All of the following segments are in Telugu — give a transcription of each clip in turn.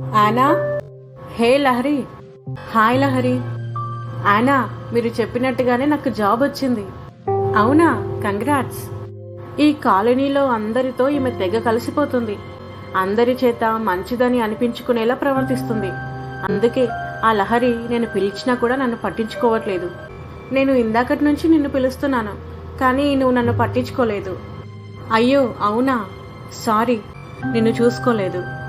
ఆనా హే లహరి హాయ్ లహరి ఆనా మీరు చెప్పినట్టుగానే నాకు జాబ్ వచ్చింది. అవునా? కంగ్రాట్స్ ఈ కాలనీలో అందరితో ఈమె తెగ కలిసిపోతుంది. అందరి చేత మంచిదని అనిపించుకునేలా ప్రవర్తిస్తుంది. అందుకే ఆ లహరి నేను పిలిచినా కూడా నన్ను పట్టించుకోవట్లేదు. నేను ఇందాకటి నుంచి నిన్ను పిలుస్తున్నాను కానీ నువ్వు నన్ను పట్టించుకోలేదు. అయ్యో అవునా? సారీ నిన్ను చూసుకోలేదు.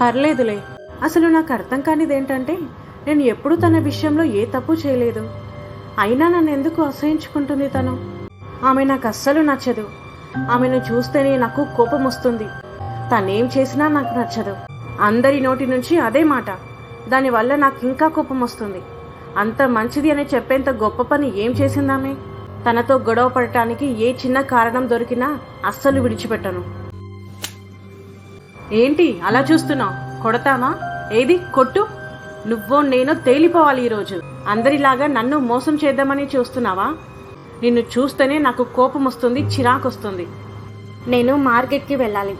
పర్లేదులే. అసలు నాకు అర్థం కానిది ఏంటంటే నేను ఎప్పుడూ తన విషయంలో ఏ తప్పు చేయలేదు. అయినా నన్ను ఎందుకు అసహించుకుంటుంది తను? ఆమె నాకు అస్సలు నచ్చదు. ఆమెను చూస్తేనే నాకు కోపం వస్తుంది. తనేం చేసినా నాకు నచ్చదు. అందరి నోటి నుంచి అదే మాట. దానివల్ల నాకు ఇంకా కోపం వస్తుంది. అంత మంచిది అని చెప్పేంత గొప్ప పని ఏం చేసిందామే? తనతో గొడవ పడటానికి ఏ చిన్న కారణం దొరికినా అస్సలు విడిచిపెట్టను. ఏంటి అలా చూస్తున్నావు? కొడతావా? ఏది? కొట్టు? నువ్వో నేను తేలిపోవాలి ఈరోజు. అందరిలాగా నన్ను మోసం చేద్దామని చూస్తున్నావా? నిన్ను చూస్తేనే నాకు కోపం వస్తుంది చిరాకు వస్తుంది నేను మార్కెట్కి వెళ్ళాలి.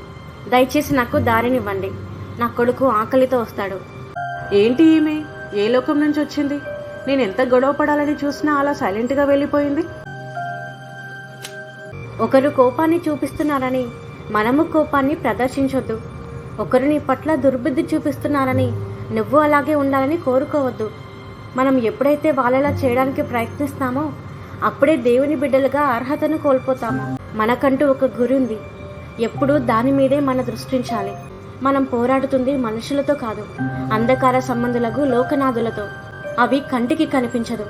దయచేసి నాకు దారినివ్వండి. నా కొడుకు ఆకలితో వస్తాడు. ఏంటి ఈమె? ఏ లోకం నుంచి వచ్చింది? నేను ఎంత గొడవ పడాలని చూసినా అలా సైలెంట్గా వెళ్ళిపోయింది. ఒకరు కోపాన్ని చూపిస్తున్నారని మనము కోపాన్ని ప్రదర్శించొద్దు. ఒకరు నీ పట్ల దుర్బుద్ధి చూపిస్తున్నారని నువ్వు అలాగే ఉండాలని కోరుకోవద్దు. మనం ఎప్పుడైతే వాళ్ళలా చేయడానికి ప్రయత్నిస్తామో అప్పుడే దేవుని బిడ్డలుగా అర్హతను కోల్పోతాము. మనకంటూ ఒక గురి ఉంది. ఎప్పుడూ దాని మీదే మన దృష్టించాలి. మనం పోరాడుతుంది మనుషులతో కాదు అంధకార సంబంధులకు లోకనాథులతో. అవి కంటికి కనిపించదు.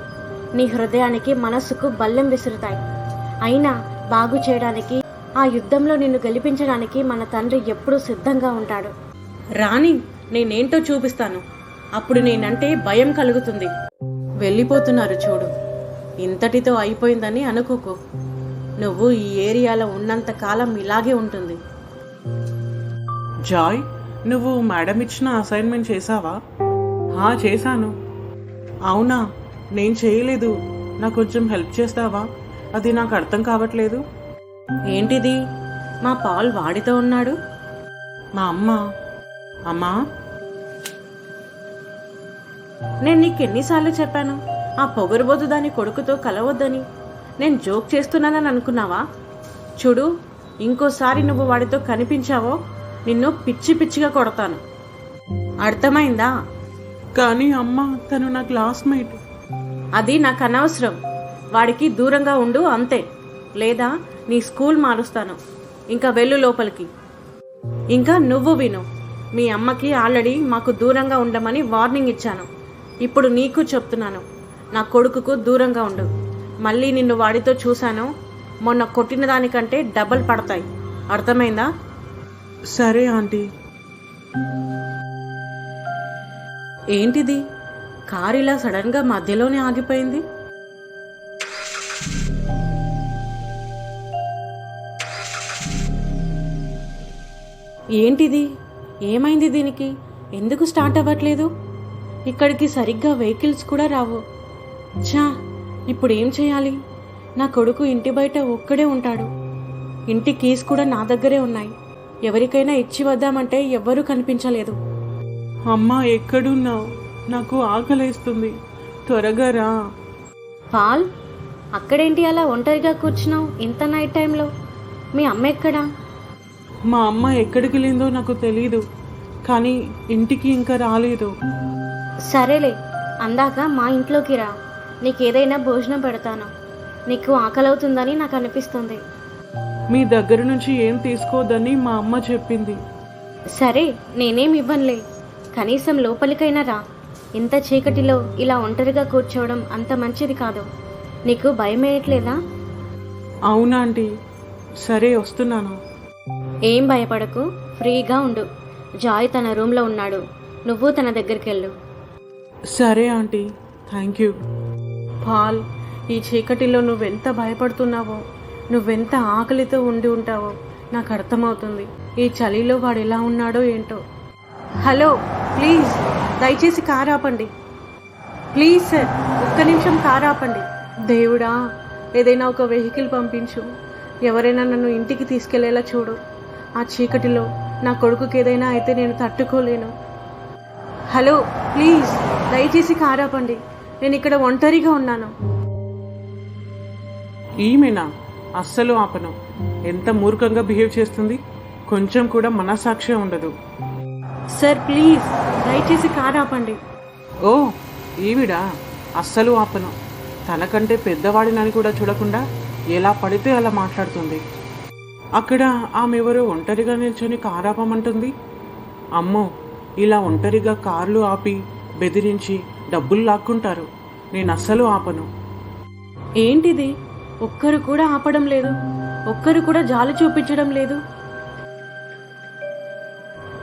నీ హృదయానికి మనస్సుకు బల్లెం విసురుతాయి. అయినా బాగు చేయడానికి ఆ యుద్ధంలో నిన్ను గెలిపించడానికి మన తండ్రి ఎప్పుడూ సిద్ధంగా ఉంటాడు. రాణి నేనేంటో చూపిస్తాను. అప్పుడు నేనంటే భయం కలుగుతుంది. వెళ్ళిపోతున్నారు చూడు. ఇంతటితో అయిపోయిందని అనుకోకు. నువ్వు ఈ ఏరియాలో ఉన్నంత కాలం ఇలాగే ఉంటుంది. జాయ్ నువ్వు మేడం ఇచ్చిన అసైన్మెంట్ చేసావా హా చేశాను. అవునా? నేను చేయలేదు. నాకు కొంచెం హెల్ప్ చేస్తావా? అది నాకు అర్థం కావట్లేదు. ఏంటిది? మా పాల్ వాడితో ఉన్నాడు. మా అమ్మ. అమ్మా. నేను నీకు ఎన్నిసార్లు చెప్పాను ఆ పొగరుబోతు దాని కొడుకుతో కలవద్దని. నేను జోక్ చేస్తున్నానని అనుకున్నావా? చూడు ఇంకోసారి నువ్వు వాడితో కనిపించావో నిన్ను పిచ్చి పిచ్చిగా కొడతాను. అర్థమైందా? కానీ అమ్మ తను నా క్లాస్మేట్. అది నాకు అనవసరం వాడికి దూరంగా ఉండు అంతే. లేదా నీ స్కూల్ మారుస్తాను. ఇంకా వెళ్ళు లోపలికి. ఇంకా నువ్వు విను. మీ అమ్మకి ఆల్రెడీ మాకు దూరంగా ఉండమని వార్నింగ్ ఇచ్చాను. ఇప్పుడు నీకు చెప్తున్నాను. నా కొడుకుకు దూరంగా ఉండు. మళ్ళీ నిన్ను వాడితో చూశాను. మొన్న కొట్టిన దానికంటే డబల్ పడతాయి. అర్థమైందా? సరే ఆంటీ. ఏంటిది? కారు ఇలా సడన్గా మధ్యలోనే ఆగిపోయింది. ఏంటిది? ఏమైంది దీనికి? ఎందుకు స్టార్ట్ అవ్వట్లేదు? ఇక్కడికి సరిగ్గా వెహికల్స్ కూడా రావు. ఛా ఇప్పుడు ఏం చేయాలి? నా కొడుకు ఇంటి బయట ఒక్కడే ఉంటాడు. ఇంటి కీస్ కూడా నా దగ్గరే ఉన్నాయి. ఎవరికైనా ఇచ్చి వద్దామంటే ఎవ్వరూ కనిపించలేదు. అమ్మ ఎక్కడున్నావు? నాకు ఆకలేస్తుంది. త్వరగా రా. పాల్ అక్కడేంటి అలా ఒంటరిగా కూర్చున్నావు ఇంత నైట్ టైంలో? మీ అమ్మ ఎక్కడా? మా అమ్మ ఎక్కడికి వెళ్ళిందో నాకు తెలీదు కానీ ఇంటికి ఇంకా రాలేదు. సరేలే అందాక మా ఇంట్లోకి రా. నీకు ఏదైనా భోజనం పెడతాను. నీకు ఆకలవుతుందని నాకు అనిపిస్తుంది మీ దగ్గర నుంచి ఏం తీసుకోవద్దని మా అమ్మ చెప్పింది. సరే నేనేం ఇవ్వనులే. కనీసం లోపలికైనా రా. ఇంత చీకటిలో ఇలా ఒంటరిగా కూర్చోవడం అంత మంచిది కాదు. నీకు భయం వేయట్లేదా అవునా ఆంటీ. సరే వస్తున్నాను. ఏం భయపడకు ఫ్రీగా ఉండు. జాయ్ తన రూమ్లో ఉన్నాడు. నువ్వు తన దగ్గరికి వెళ్ళు సరే ఆంటీ. Thank you. పాల్ ఈ చీకటిలో నువ్వెంత భయపడుతున్నావో నువ్వెంత ఆకలితో ఉండి ఉంటావో నాకు అర్థమవుతుంది. ఈ చలిలో వాడు ఎలా ఉన్నాడో ఏంటో. హలో ప్లీజ్ దయచేసి కార్ ఆపండి. ప్లీజ్ సార్ ఒక్క నిమిషం కార్ ఆపండి. దేవుడా ఏదైనా ఒక వెహికల్ పంపించు. ఎవరైనా నన్ను ఇంటికి తీసుకెళ్ళేలా చూడు. ఆ చీకటిలో నా కొడుకుకి ఏదైనా అయితే నేను తట్టుకోలేను. హలో ప్లీజ్ దయచేసి కార్ ఆపండి నేను ఇక్కడ ఒంటరిగా ఉన్నాను. ఈమెనా? అస్సలు ఆపను. ఎంత మూర్ఖంగా బిహేవ్ చేస్తుంది? కొంచెం కూడా మనసాక్షి ఉండదు. సార్ ప్లీజ్ దయచేసి కార్ ఆపండి ఓ ఈవిడా? అస్సలు ఆపను. తనకంటే పెద్దవాడినని కూడా చూడకుండా ఎలా పడితే అలా మాట్లాడుతుంది. అక్కడ ఆమె ఎవరో ఒంటరిగా నిల్చొని కారు ఆపమంటుంది అమ్మో ఇలా ఒంటరిగా కార్లు ఆపి బెదిరించి డబ్బులు లాక్కుంటారు. నేను అస్సలు ఆపను. ఏంటిది? ఒక్కరు కూడా ఆపడం లేదు. ఒక్కరు కూడా జాలి చూపించడం లేదు.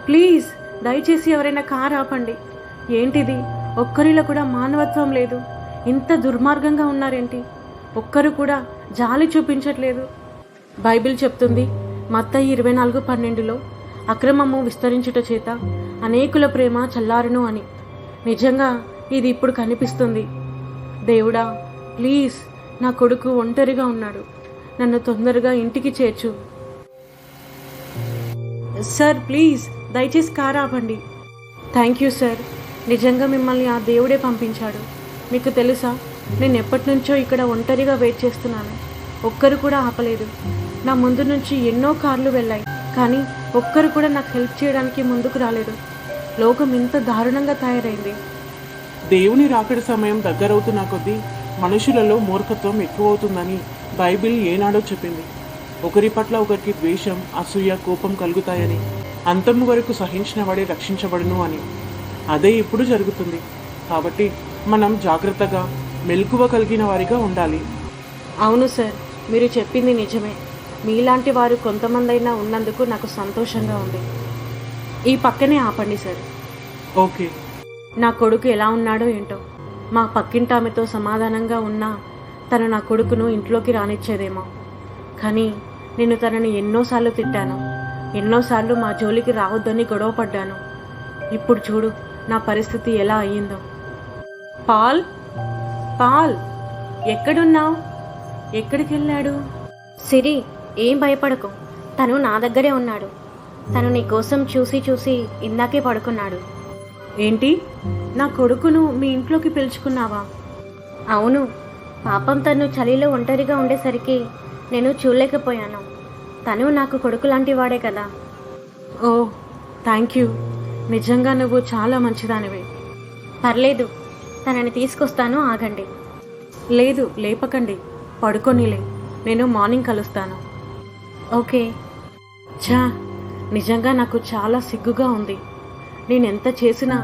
ప్లీజ్ దయచేసి ఎవరైనా కార్ ఆపండి. ఏంటిది? ఒక్కరిలో కూడా మానవత్వం లేదు. ఇంత దుర్మార్గంగా ఉన్నారేంటి? ఒక్కరు కూడా జాలి చూపించట్లేదు. బైబిల్ చెప్తుంది మత్త ఇరవై నాలుగు పన్నెండులో అక్రమము విస్తరించుట చేత అనేకుల ప్రేమ చల్లారును అని. నిజంగా ఇది ఇప్పుడు కనిపిస్తుంది. దేవుడా ప్లీజ్ నా కొడుకు ఒంటరిగా ఉన్నాడు. నన్ను తొందరగా ఇంటికి చేర్చు. సార్ ప్లీజ్ దయచేసి కార్ ఆపండి. Thank you sir. నిజంగా మిమ్మల్ని ఆ దేవుడే పంపించాడు. మీకు తెలుసా నేను ఎప్పటి నుంచో ఇక్కడ ఒంటరిగా వెయిట్ చేస్తున్నాను. ఒక్కరు కూడా ఆపలేదు. నా ముందు నుంచి ఎన్నో కార్లు వెళ్ళాయి కానీ ఒక్కరు కూడా నాకు హెల్ప్ చేయడానికి ముందుకు రాలేదు. లోకం ఇంత దారుణంగా తయారైంది. దేవుని రాకడి సమయం దగ్గరవుతున్న కొద్దీ మనుషులలో మూర్ఖత్వం ఎక్కువవుతుందని బైబిల్ ఏనాడో చెప్పింది. ఒకరి పట్ల ఒకరికి ద్వేషం అసూయ కోపం కలుగుతాయని అంతము వరకు సహించిన వాడే రక్షించబడును అని. అదే ఇప్పుడు జరుగుతుంది. కాబట్టి మనం జాగ్రత్తగా మెలకువ కలిగిన వారిగా ఉండాలి. అవును సార్ మీరు చెప్పింది నిజమే. మీలాంటి వారు కొంతమందైనా ఉన్నందుకు నాకు సంతోషంగా ఉంది. ఈ పక్కనే ఆపండి సార్. ఓకే. నా కొడుకు ఎలా ఉన్నాడో ఏంటో. మా పక్కింటామెతో సమాధానంగా ఉన్నా తను నా కొడుకును ఇంట్లోకి రానిచ్చేదేమో. కానీ నేను తనని ఎన్నోసార్లు తిట్టాను. ఎన్నోసార్లు మా జోలికి రావద్దని గొడవ పడ్డాను. ఇప్పుడు చూడు నా పరిస్థితి ఎలా అయ్యిందో. పాల్? పాల్! ఎక్కడున్నావు? ఎక్కడికి వెళ్ళాడు సిరి ఏం భయపడకు. తను నా దగ్గరే ఉన్నాడు. తను నీ కోసం చూసి చూసి ఇందాకే పడుకున్నాడు. ఏంటి? నా కొడుకును మీ ఇంట్లోకి పిలుచుకున్నావా? అవును. పాపం తను చలిలో ఒంటరిగా ఉండేసరికి నేను చూడలేకపోయాను. తను నాకు కొడుకు లాంటి వాడే కదా. ఓ థ్యాంక్ యూ నిజంగా నువ్వు చాలా మంచిదానివి. పర్లేదు. తనని తీసుకొస్తాను ఆగండి. లేదు లేపకండి. పడుకోనిలే నేను మార్నింగ్ కలుస్తాను. ఓకే. ఛా నిజంగా నాకు చాలా సిగ్గుగా ఉంది. నేనెంత చేసినా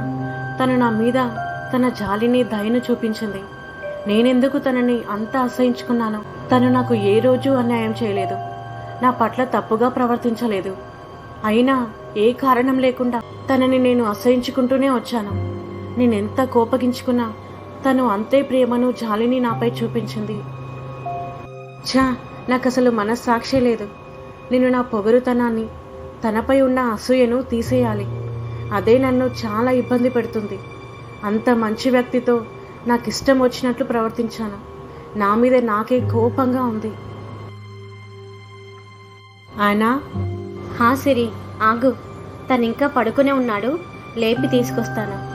తను నా మీద తన జాలిని దయను చూపించింది. నేనెందుకు తనని అంత అసహించుకున్నాను? తను నాకు ఏ రోజు అన్యాయం చేయలేదు. నా పట్ల తప్పుగా ప్రవర్తించలేదు. అయినా ఏ కారణం లేకుండా తనని నేను అసహించుకుంటూనే వచ్చాను. నేనెంత కోపగించుకున్నా తను అంతే ప్రేమను జాలిని నాపై చూపించింది. ఛా నాకు అసలు మనస్సాక్షే లేదు. నేను నా పొగరుతనాన్ని తనపై ఉన్న అసూయను తీసేయాలి. అదే నన్ను చాలా ఇబ్బంది పెడుతుంది. అంత మంచి వ్యక్తితో నాకు ఇష్టం వచ్చినట్లు ప్రవర్తించాను. నా మీద నాకే కోపంగా ఉంది. ఆయన హా సిరి ఆగు. తను ఇంకా పడుకునే ఉన్నాడు. లేపి తీసుకొస్తాను.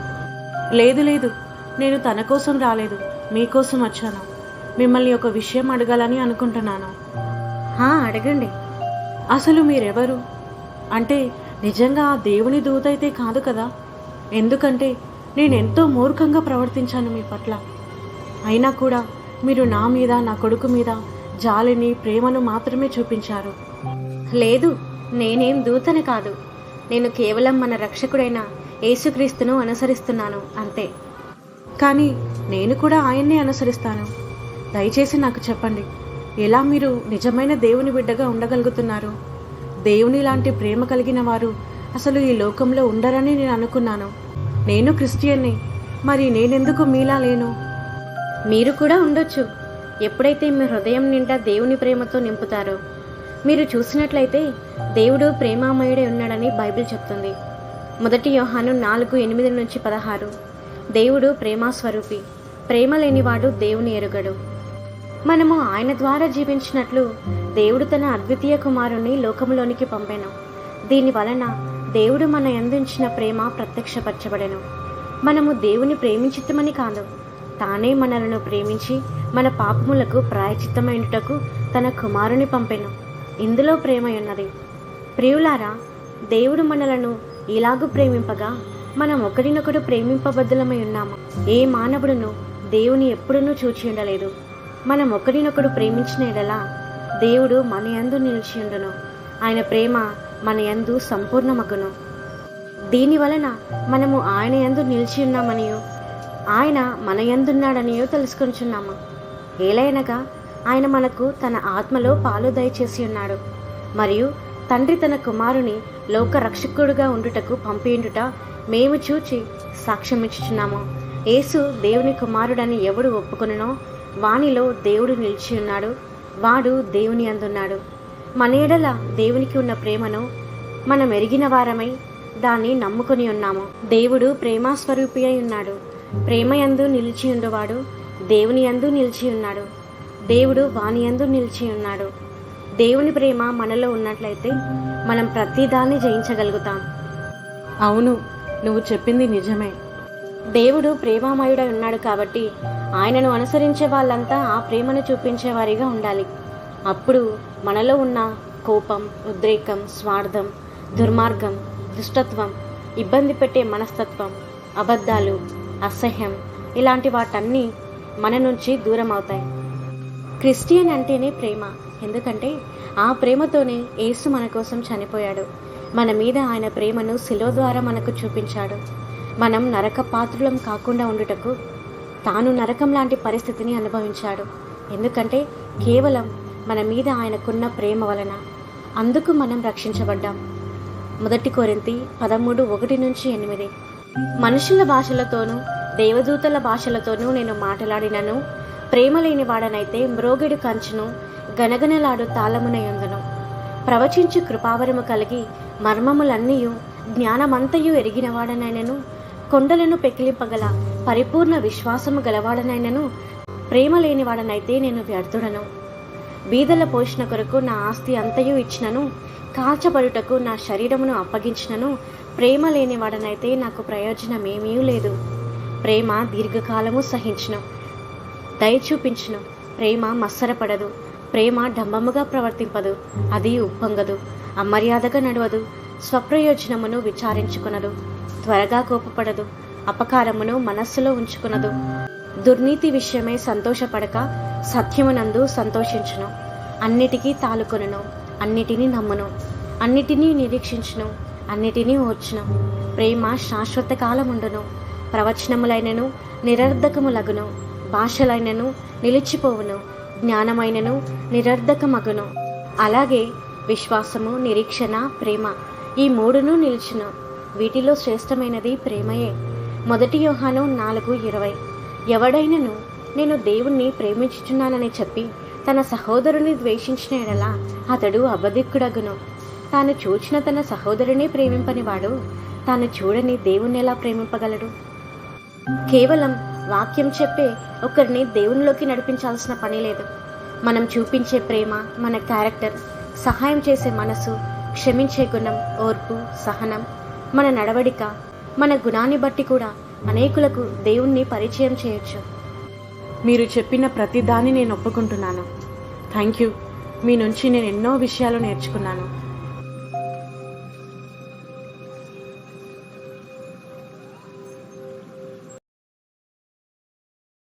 లేదు లేదు. నేను తన కోసం రాలేదు. మీకోసం వచ్చాను. మిమ్మల్ని ఒక విషయం అడగాలని అనుకుంటున్నాను. హా అడగండి. అసలు మీరెవరు? అంటే నిజంగా ఆ దేవుని దూతైతే కాదు కదా? ఎందుకంటే నేను ఎంతో మూర్ఖంగా ప్రవర్తించాను మీ పట్ల. అయినా కూడా మీరు నా మీద నా కొడుకు మీద జాలిని ప్రేమను మాత్రమే చూపించారు. లేదు నేనేం దూతని కాదు. నేను కేవలం మన రక్షకుడైన యేసుక్రీస్తును అనుసరిస్తున్నాను అంతే. కానీ నేను కూడా ఆయన్నే అనుసరిస్తాను. దయచేసి నాకు చెప్పండి ఎలా మీరు నిజమైన దేవుని బిడ్డగా ఉండగలుగుతున్నారు? దేవుని లాంటి ప్రేమ కలిగిన వారు అసలు ఈ లోకంలో ఉండరని నేను అనుకున్నాను. నేను క్రిస్టియన్ని. మరి నేనెందుకు మీలా లేను? మీరు కూడా ఉండొచ్చు. ఎప్పుడైతే మీ హృదయం నిండా దేవుని ప్రేమతో నింపుతారో మీరు చూసినట్లయితే దేవుడు ప్రేమామయుడే ఉన్నాడని బైబిల్ చెప్తుంది. మొదటి యోహాను నాలుగు ఎనిమిది నుంచి పదహారు. దేవుడు ప్రేమాస్వరూపి. ప్రేమ లేనివాడు దేవుని ఎరుగడు. మనము ఆయన ద్వారా జీవించినట్లు దేవుడు తన అద్వితీయ కుమారుని లోకంలోనికి పంపాను. దీని వలన దేవుడు మన అందించిన ప్రేమ ప్రత్యక్షపరచబడెను. మనము దేవుని ప్రేమించితమని కాదు తానే మనలను ప్రేమించి మన పాపములకు ప్రాయచిత్తమైనటకు తన కుమారుని పంపెను. ఇందులో ప్రేమ ఉన్నది ప్రియులారా దేవుడు మనలను ఇలాగూ ప్రేమింపగా మనం ఒకరినొకరు ప్రేమింపబద్ధులమై ఉన్నాము. ఏ మానవుడును దేవుని ఎప్పుడూ చూచి ఉండలేదు మనం ఒకరినొకడు ప్రేమించిన ఎడలా దేవుడు మన యందు నిలిచి ఉండును. ఆయన ప్రేమ మన యందు సంపూర్ణమగును. దీని వలన మనము ఆయన యందు నిలిచి ఉన్నామనియో ఆయన మన యందున్నాడనియో తెలుసుకొంచున్నాము. ఏలైనగా ఆయన మనకు తన ఆత్మలో పాలు దయచేసి ఉన్నాడు. మరియు తండ్రి తన కుమారుని లోక రక్షకుడుగా ఉండుటకు పంపియుండుట మేము చూచి సాక్ష్యమిచ్చుచున్నాము. యేసు దేవుని కుమారుడని ఎవడు ఒప్పుకొనునో వానిలో దేవుడు నిలిచి ఉన్నాడు. వాడు దేవుని అందున్నాడు. మన ఎడల దేవునికి ఉన్న ప్రేమను మనం ఎరిగిన వారమై దాన్ని నమ్ముకొని ఉన్నాము. దేవుడు ప్రేమాస్వరూపి అయి ఉన్నాడు. ప్రేమ యందు నిలిచి ఉండేవాడు దేవుని యందు నిలిచి ఉన్నాడు. దేవుడు వాని యందు నిలిచి ఉన్నాడు. దేవుని ప్రేమ మనలో ఉన్నట్లయితే మనం ప్రతిదాన్ని జయించగలుగుతాం. అవును నువ్వు చెప్పింది నిజమే. దేవుడు ప్రేమామయుడై ఉన్నాడు కాబట్టి ఆయనను అనుసరించే వాళ్ళంతా ఆ ప్రేమను చూపించేవారిగా ఉండాలి. అప్పుడు మనలో ఉన్న కోపం ఉద్రేకం స్వార్థం దుర్మార్గం దుష్టత్వం ఇబ్బంది పెట్టే మనస్తత్వం అబద్ధాలు అసహ్యం ఇలాంటి వాటన్నీ మన నుంచి దూరం అవుతాయి క్రిస్టియన్ అంటేనే ప్రేమ. ఎందుకంటే ఆ ప్రేమతోనే యేసు మన కోసం చనిపోయాడు. మన మీద ఆయన ప్రేమను శిలో ద్వారా మనకు చూపించాడు. మనం నరక పాత్రులం కాకుండా ఉండుటకు తాను నరకం లాంటి పరిస్థితిని అనుభవించాడు. ఎందుకంటే కేవలం మన మీద ఆయనకున్న ప్రేమ వలన అందుకు మనం రక్షించబడ్డాం. మొదటి కొరింతి పదమూడు ఒకటి నుంచి ఎనిమిది. మనుషుల భాషలతోనూ దేవదూతల భాషలతోనూ నేను మాట్లాడినను. ప్రేమ లేని వాడనైతే మ్రోగిడు కంచును గనగనలాడు తాళమునయందును ప్రవచించు కృపావరము కలిగి మర్మములన్నీయు జ్ఞానమంతయు ఎరిగినవాడనైనను కొండలను పెకిలింపగల పరిపూర్ణ విశ్వాసము గలవాడనైనను ప్రేమ లేనివాడనైతే నేను వ్యర్థుడను. బీదల పోషణ కొరకు నా ఆస్తి అంతయు ఇచ్చినను కాల్చబడుటకు నా శరీరమును అప్పగించినను ప్రేమ లేనివాడనైతే నాకు ప్రయోజనమేమీ లేదు. ప్రేమ దీర్ఘకాలము సహించును దయచూపించును. ప్రేమ మత్సరపడదు ప్రేమ డంబముగా ప్రవర్తింపదు అది ఉప్పొంగదు అమర్యాదగా నడవదు స్వప్రయోజనమును విచారించుకునదు. త్వరగా కోపపడదు అపకారమును మనస్సులో ఉంచుకునదు. దుర్నీతి విషయమై సంతోషపడక సత్యమునందు సంతోషించును. అన్నిటికీ తాలుకొనును అన్నిటినీ నమ్మును. అన్నిటినీ నిరీక్షించును అన్నిటినీ ఓర్చును. ప్రేమ శాశ్వత కాలముండును. ప్రవచనములైనను నిరర్ధకములగును. భాషలైనను నిలిచిపోవును. జ్ఞానమైనను నిరర్ధకమగును. అలాగే విశ్వాసము నిరీక్షణ ప్రేమ ఈ మూడును నిలిచును. వీటిలో శ్రేష్టమైనది ప్రేమయే. మొదటి యోహాను నాలుగు ఇరవై. ఎవడైనను నేను దేవుణ్ణి ప్రేమించుచున్నానని చెప్పి తన సహోదరుని ద్వేషించిన ఎడలా అతడు అబధిక్కుడగును తాను చూచిన తన సహోదరుని ప్రేమింపనివాడు తాను చూడని దేవుణ్ణి ఎలా ప్రేమింపగలడు? కేవలం వాక్యం చెప్పే ఒకరిని దేవునిలోకి నడిపించాల్సిన పని లేదు. మనం చూపించే ప్రేమ మన క్యారెక్టర్ సహాయం చేసే మనసు క్షమించే గుణం ఓర్పు సహనం మన నడవడిక మన గుణాన్ని బట్టి కూడా అనేకులకు దేవుణ్ణి పరిచయం చేయొచ్చు. మీరు చెప్పిన ప్రతిదాన్ని నేను ఒప్పుకుంటున్నాను. Thank you. మీ నుంచి నేను ఎన్నో విషయాలు నేర్చుకున్నాను.